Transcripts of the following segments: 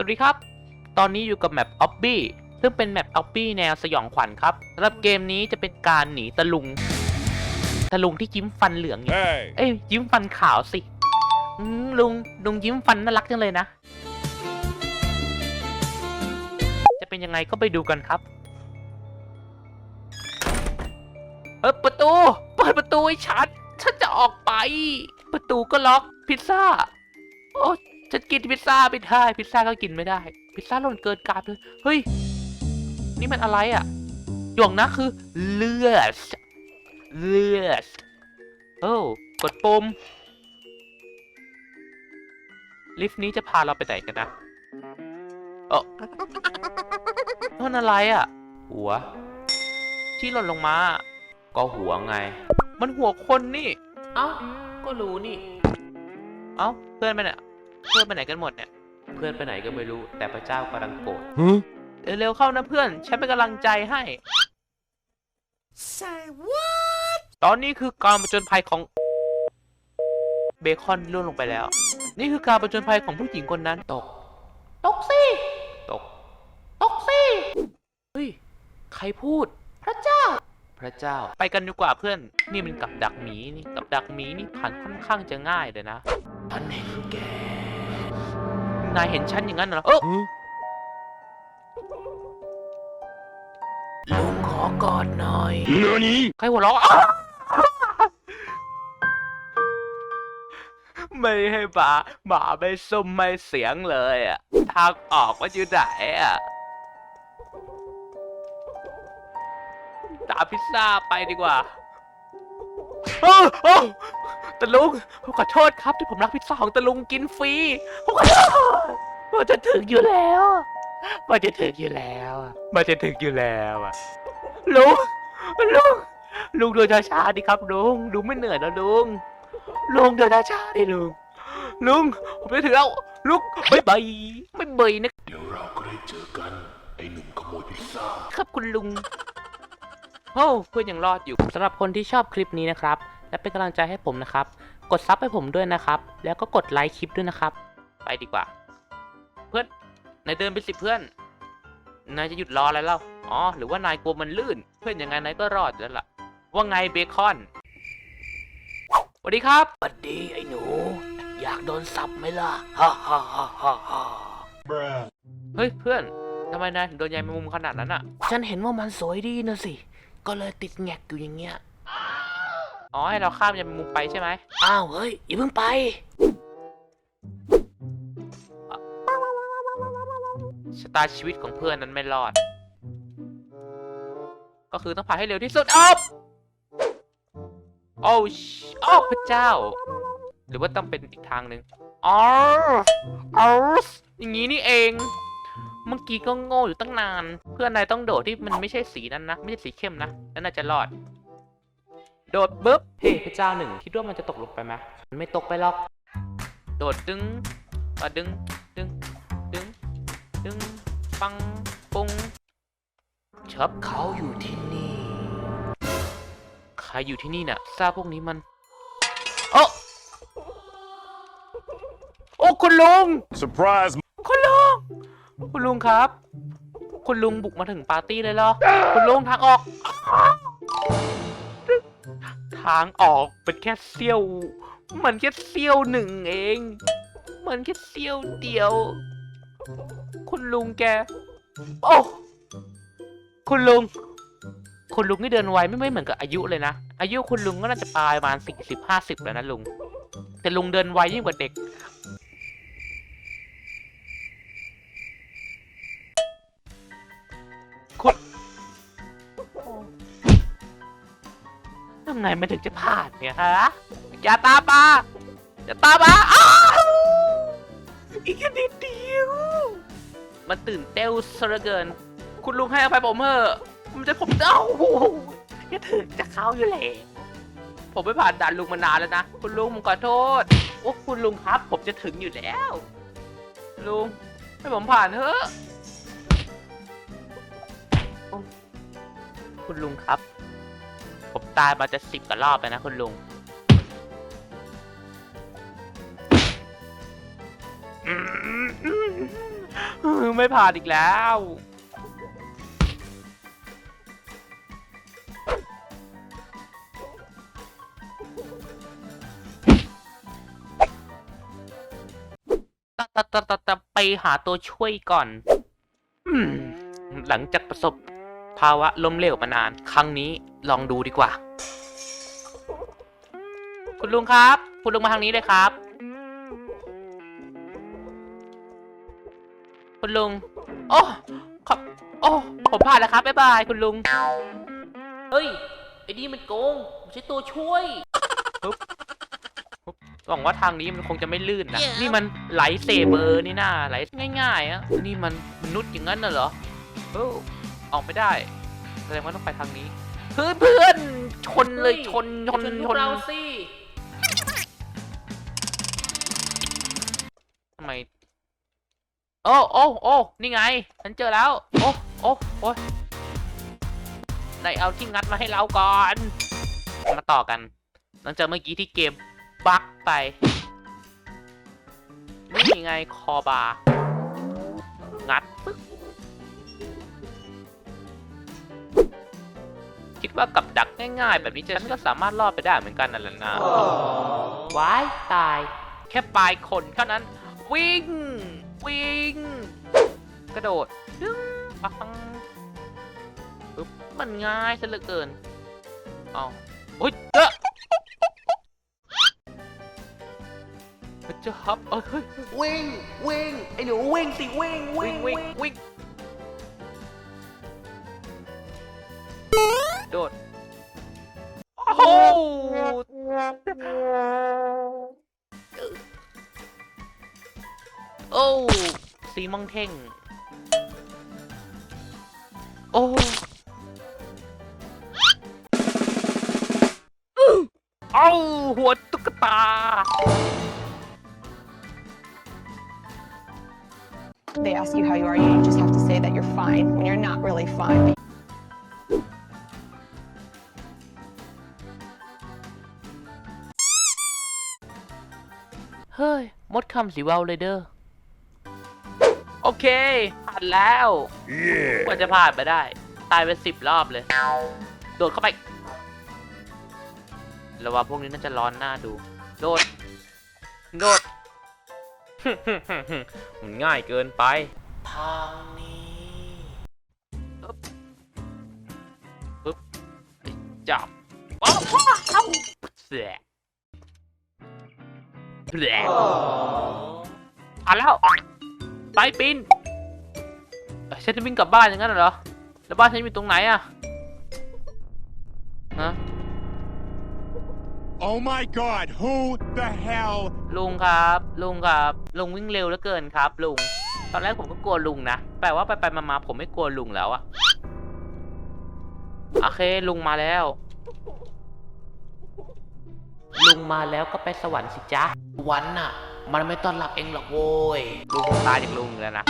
สวัสดีครับ ตอนนี้อยู่กับแมปออบบี้ ซึ่งเป็นแมปออบบี้แนวสยองขวัญครับสำหรับเกมนี้จะเป็นการหนีตะลุง ตะลุงที่ยิ้มฟันเหลืองอยู่ Hey! เอ้ยยิ้มฟันขาวสิอืมลุงลุงยิ้มฟันน่ารักจังเลยนะ จะเป็นยังไงก็ไปดูกันครับเออประตู เปิดประตูให้ฉัน ฉันจะออกไป ประตูก็ล็อกพิซซ่า โอ้ ฉันกินพิซซ่าไม่ได้พิซซ่าก็กินไม่ได้ พิซซ่าหล่นเกินกาบเลยเฮ้ย นี่มันอะไรอะ่ะหยวงนะคือเลือดเลือดโอ้กดปุ่มลิฟต์นี้จะพาเราไปไหนกันนะเออนั่นอะไรอะ่ะ หัว ที่หล่นลงมา ก็หัวไง มันหัวคนนี่ เอ้า ก็รู้นี่ เอ้า เพื่อนไปไหน เพื่อนไปไหนกันหมดเนี่ย เพื่อนไปไหนก็ไม่รู้ แต่พระเจ้ากำลังโกรธ Huh? เร็วๆเข้านะเพื่อน ฉันเป็นกำลังใจให้ Say what? ตอนนี้คือการประจนภัยของเบคอนล่วงลงไปแล้ว นี่คือการประจนภัยของผู้หญิงคนนั้นตก ตกสิ ตก ตกสิ เฮ้ย ใครพูด พระเจ้า พระเจ้า ไปกันดีกว่าเพื่อน นี่มันกับดักหมีนี่ กับดักหมีนี่ผ่านค่อนข้างจะง่ายเลยนะฉันเห็นแก นายเห็นฉันอย่างนั้นเหรอเออ Huh? ลุงขอกอดหน่อย Nani? ใครหัวเราะอ้าวไม่ให้หมาหมาไม่ซุ่มไม่เสียงเลยอะทางออกว่าอยู่ไหนอะตามพิซซ่าไปดีกว่าโอ้โอ้ ตะลุงผมขอโทษครับที่ผมรักพิซซ่าของตะลุงกินฟรีผมขอโทษมันจะถึงอยู่แล้วมันจะถึงอยู่แล้วอะมันจะถึงอยู่แล้วอะลุงลุงลุงเดินช้าๆดิครับลุงลุงไม่เหนื่อยแล้วลุงลุงเดินช้าๆดิลุงลุงผมจะถึงแล้วลุกไม่ใบายไม่เบยนะเดี๋ยวเราก็ได้เจอกันไอ้หนุ่มขโมยพิซซ่าครับคุณลุงโอ้เพื่อนยังรอดอยู่สำหรับคนที่ชอบคลิปนี้นะครับ และเป็นกำลังใจให้ผมนะครับ กดซับให้ผมด้วยนะครับ แล้วก็กดไลค์คลิปด้วยนะครับ ไปดีกว่า เพื่อนนายเดินไปสิเพื่อนนายจะหยุดรออะไรเล่าอ๋อหรือว่านายกลัวมันลื่น เพื่อนยังไงนายก็รอดอยู่แล้วล่ะ ว่าไงเบคอนสวัสดีครับสวัสดีไอ้หนู อยากโดนสับไหมล่ะฮ่าฮ่าฮ่าฮ่าฮ่า Bruh เฮ้ยเพื่อนทำไมนายถึงโดนใยแมงมุมขนาดนั้นอะ ฉันเห็นว่ามันสวยดีนะสิ ก็เลยติดแงกอยู่อย่างเงี้ย อ๋อให้เราข้ามใยแมงมุมไปใช่ไหมอ้าวเฮ้ยอย่าเพิ่งไป ชะตาชีวิตของเพื่อนนั้นไม่รอด ก็คือต้องผ่านให้เร็วที่สุดอ๊อบโอ้ชโอ้พระเจ้า หรือว่าต้องเป็นอีกทางหนึ่งอ๋ออ๋ออย่างนี้นี่เองเมื่อกี้ก็โง่อยู่ตั้งนาน เพื่อนนายต้องโดดที่มันไม่ใช่สีนั้นนะ ไม่ใช่สีเข้มนะแล้วนายจะรอด โดดปุ๊บเฮ้พระเจ้าหนึ่งคิดว่ามันจะตกลงไปไหมมันไม่ตกไปหรอก โดดดึงอะดึง ดึง ดึง ดึง ปัง ปุงชับเขาอยู่ที่นี่ ใครอยู่ที่นี่น่ะทราบพวกนี้มัน โอ้โอ้คุณลุง Surprise! คุณลุง คุณลุงครับ คุณลุงบุกมาถึงปาร์ตี้เลยเหรอ คุณลุงทางออก ทางออกเป็นแค่เสี้ยว มันแค่เสี้ยวหนึ่งเอง มันแค่เสี้ยวเดียว คุณลุงแก โอ้ คุณลุง คุณลุงนี่เดินไวไม่ไม่เหมือนกับอายุเลยนะ อายุคุณลุงก็น่าจะปลายประมาณสี่สิบห้าสิบแล้วนะลุง แต่ลุงเดินไวยิ่งกว่าเด็ก ไงมันถึงจะผ่านเนี่ยฮะอย่าตามมาอย่าตามมาอ้าวอีกแค่นิดเดียว มันตื่นเต้นซะเหลือเกิน คุณลุงให้อภัยผมเถอะผมจะผมเอ้าแค่ถึงจะเข้าอยู่แล้วผมไม่ผ่านด่านลุงมานานแล้วนะ คุณลุงผมขอโทษโอ้คุณลุงครับ ผมจะถึงอยู่แล้ว ลุงให้ผมผ่านเถอะคุณลุงครับ ผมตายมาจะสิบกว่ารอบแล้วนะคุณลุงไม่ผ่านอีกแล้ว ตะตะตะตะตไปหาตัวช่วยก่อน หลังจากประสบ ภาวะล้มเหลวมานาน ครั้งนี้ลองดูดีกว่า คุณลุงครับ คุณลุงมาทางนี้เลยครับ คุณลุง โอ้ขอบโอ้ผมผ่านแล้วครับ บ๊ายบาย คุณลุง เฮ้ย ไอ้นี่มันโกงไม่ใช่ตัวช่วยปึ๊บปึ๊บหวังว่าทางนี้มันคงจะไม่ลื่นนะ นี่มันไหลเซเบอร์นี่น่าไหลง่ายๆอะนี่มันมนุษย์อย่างนั้นน่ะเหรอเออออกไม่ได้แสดงว่าต้องไปทางนี้ เพื่อนเพื่อนชนเลยชนชนชนเราสิทำไมโอ้โอ้โอ้นี่ไง ฉันเจอแล้ว โอ้โอ้โอ้ยไหนเอาที่งัดมาให้เราก่อน มาต่อกัน หลังจากเมื่อกี้ที่เกมบั๊กไป นี่ไงคอบาร์งัดปึ๊ก คิดว่ากับดักง่ายๆ แบบนี้ฉันก็สามารถรอดไปได้เหมือนกันนั่นแหละนะว้ายตาย แค่ปลายคนเท่านั้น วิ่ง วิ่ง กระโดดดึงปังปึ๊บมันง่ายซะเหลือเกินเอาอุ้ยเจอเจะฮับเอ้ยเฮ้ยวิ่งวิ่งไอ้หนูวิ่งสิวิ่งวิ่วิ่งงวิ่งวิ่ง อ้สีมองเท่ง โอ้เอ้าหัวตุ๊กตา they ask you how you are, you just have to say that you're fine when you're not really fine. But เฮ้ย มดคำสีวาวเลยเด้อ โอเค ผ่านแล้ว Yeah. กว่าจะผ่านไปได้ ตายไปสิบรอบเลย โดดเข้าไประวังพวกนี้น่าจะร้อนหน้าดู โดด โดด มันง่ายเกินไป ทางนี้ปึ๊บปึ๊บจับว้าวว้าวแสะแสะผ่านแล้ว ไปปีนเอ้ยฉันจะวิ่งกลับบ้านอย่างนั้นเหรอ แล้วบ้านฉันอยู่ตรงไหนอะฮะ Oh my god, who the hell? ลุงครับ ลุงครับ ลุงวิ่งเร็วเหลือเกินครับ ลุง ตอนแรกผมก็กลัวลุงนะแต่ว่าไปไปมามาผมไม่กลัวลุงแล้วอะโอเค ลุงมาแล้ว ลุงมาแล้วก็ไปสวรรค์สิจ๊ะวันน่ะ มันไม่ต้อนรับเองหรอกโว้ยลุงคงตายจากลุงแล้วนะ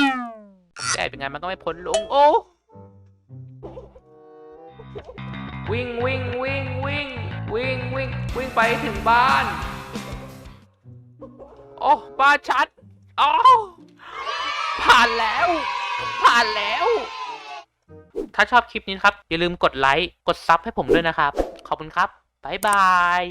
แต่เป็นไงมันก็ไม่พ้นลุงโอ้วิ่งวิ่งวิ่งวิ่งวิ่งวิ่งวิ่งไปถึงบ้าน โอ้บ้านชัดอ๋อผ่านแล้ว ผ่านแล้ว ถ้าชอบคลิปนี้ครับ อย่าลืมกดไลค์ กดซับให้ผมด้วยนะครับ ขอบคุณครับ บ๊ายบาย